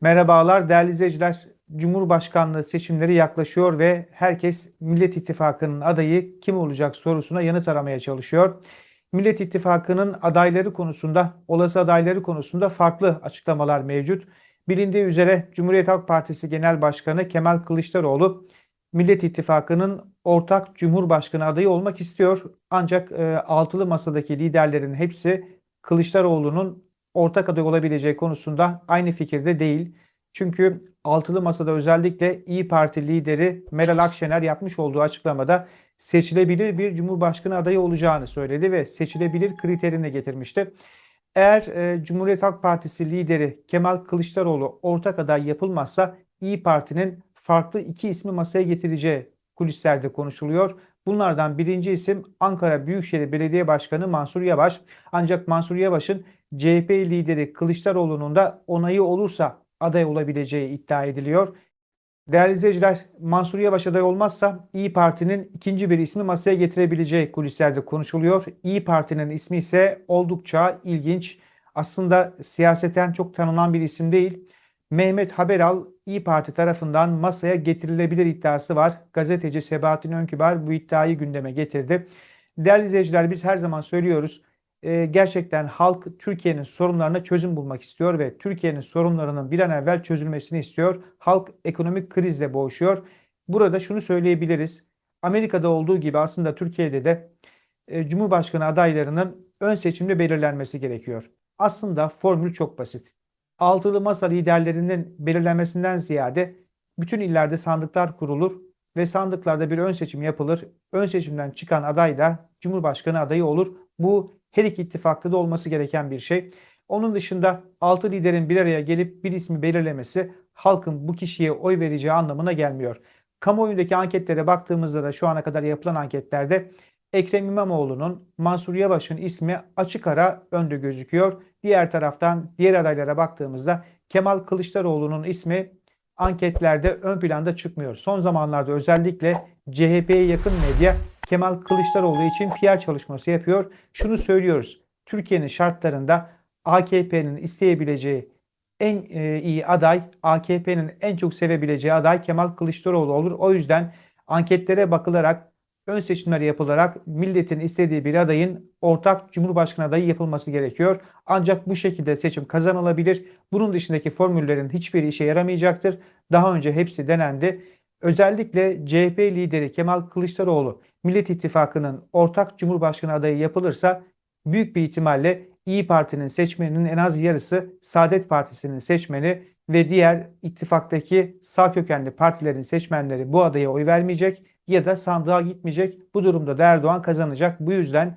Merhabalar değerli izleyiciler. Cumhurbaşkanlığı seçimleri yaklaşıyor ve herkes Millet İttifakı'nın adayı kim olacak sorusuna yanıt aramaya çalışıyor. Millet İttifakı'nın adayları konusunda, olası adayları konusunda farklı açıklamalar mevcut. Bilindiği üzere Cumhuriyet Halk Partisi Genel Başkanı Kemal Kılıçdaroğlu Millet İttifakı'nın ortak Cumhurbaşkanı adayı olmak istiyor. Ancak e, altılı masadaki liderlerin hepsi Kılıçdaroğlu'nun ortak aday olabileceği konusunda aynı fikirde değil. Çünkü altılı masada özellikle İyi Parti lideri Meral Akşener yapmış olduğu açıklamada seçilebilir bir cumhurbaşkanı adayı olacağını söyledi ve seçilebilir kriterini getirmişti. Eğer e, Cumhuriyet Halk Partisi lideri Kemal Kılıçdaroğlu ortak aday yapılmazsa İyi Parti'nin farklı iki ismi masaya getireceği kulislerde konuşuluyor. Bunlardan birinci isim Ankara Büyükşehir Belediye Başkanı Mansur Yavaş. Ancak Mansur Yavaş'ın CHP lideri Kılıçdaroğlu'nun da onayı olursa aday olabileceği iddia ediliyor. Değerli izleyiciler, Mansur Yavaş aday olmazsa İyi Parti'nin ikinci bir ismi masaya getirebileceği kulislerde konuşuluyor. İyi Parti'nin ismi ise oldukça ilginç. Aslında siyaseten çok tanınan bir isim değil. Mehmet Haberal İyi Parti tarafından masaya getirilebilir iddiası var. Gazeteci Sebahattin Önkübar bu iddiayı gündeme getirdi. Değerli izleyiciler biz her zaman söylüyoruz. Ee, gerçekten halk Türkiye'nin sorunlarına çözüm bulmak istiyor ve Türkiye'nin sorunlarının bir an evvel çözülmesini istiyor. Halk ekonomik krizle boğuşuyor. Burada şunu söyleyebiliriz. Amerika'da olduğu gibi aslında Türkiye'de de e, Cumhurbaşkanı adaylarının ön seçimde belirlenmesi gerekiyor. Aslında formül çok basit altılı masa liderlerinin belirlenmesinden ziyade bütün illerde sandıklar kurulur ve sandıklarda bir ön seçim yapılır. Ön seçimden çıkan aday da Cumhurbaşkanı adayı olur. Bu her iki ittifakta da olması gereken bir şey. Onun dışında altı liderin bir araya gelip bir ismi belirlemesi halkın bu kişiye oy vereceği anlamına gelmiyor. Kamuoyundaki anketlere baktığımızda da şu ana kadar yapılan anketlerde Ekrem İmamoğlu'nun Mansur Yavaş'ın ismi açık ara önde gözüküyor. Diğer taraftan diğer adaylara baktığımızda Kemal Kılıçdaroğlu'nun ismi anketlerde ön planda çıkmıyor. Son zamanlarda özellikle CHP'ye yakın medya Kemal Kılıçdaroğlu için PR çalışması yapıyor. Şunu söylüyoruz. Türkiye'nin şartlarında AKP'nin isteyebileceği en e, iyi aday, AKP'nin en çok sevebileceği aday Kemal Kılıçdaroğlu olur. O yüzden anketlere bakılarak ön seçimler yapılarak milletin istediği bir adayın ortak cumhurbaşkanı adayı yapılması gerekiyor. Ancak bu şekilde seçim kazanılabilir. Bunun dışındaki formüllerin hiçbir işe yaramayacaktır. Daha önce hepsi denendi. Özellikle CHP lideri Kemal Kılıçdaroğlu Millet İttifakı'nın ortak cumhurbaşkanı adayı yapılırsa büyük bir ihtimalle İyi Parti'nin seçmeninin en az yarısı Saadet Partisi'nin seçmeni ve diğer ittifaktaki sağ kökenli partilerin seçmenleri bu adaya oy vermeyecek ya da sandığa gitmeyecek. Bu durumda da Erdoğan kazanacak. Bu yüzden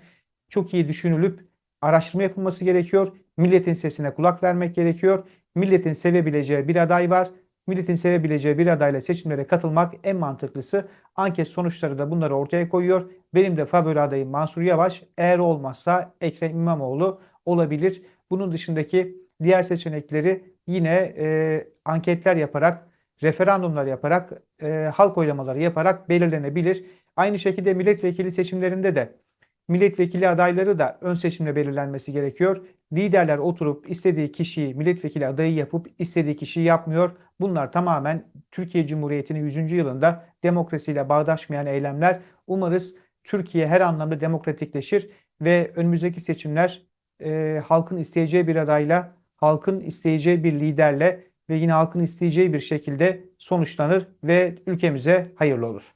çok iyi düşünülüp araştırma yapılması gerekiyor. Milletin sesine kulak vermek gerekiyor. Milletin sevebileceği bir aday var. Milletin sevebileceği bir adayla seçimlere katılmak en mantıklısı. Anket sonuçları da bunları ortaya koyuyor. Benim de favori adayım Mansur Yavaş. Eğer olmazsa Ekrem İmamoğlu olabilir. Bunun dışındaki diğer seçenekleri yine e, anketler yaparak referandumlar yaparak, e, halk oylamaları yaparak belirlenebilir. Aynı şekilde milletvekili seçimlerinde de milletvekili adayları da ön seçimle belirlenmesi gerekiyor. Liderler oturup istediği kişiyi milletvekili adayı yapıp istediği kişiyi yapmıyor. Bunlar tamamen Türkiye Cumhuriyeti'nin 100. yılında demokrasiyle bağdaşmayan eylemler. Umarız Türkiye her anlamda demokratikleşir ve önümüzdeki seçimler e, halkın isteyeceği bir adayla, halkın isteyeceği bir liderle ve yine halkın isteyeceği bir şekilde sonuçlanır ve ülkemize hayırlı olur.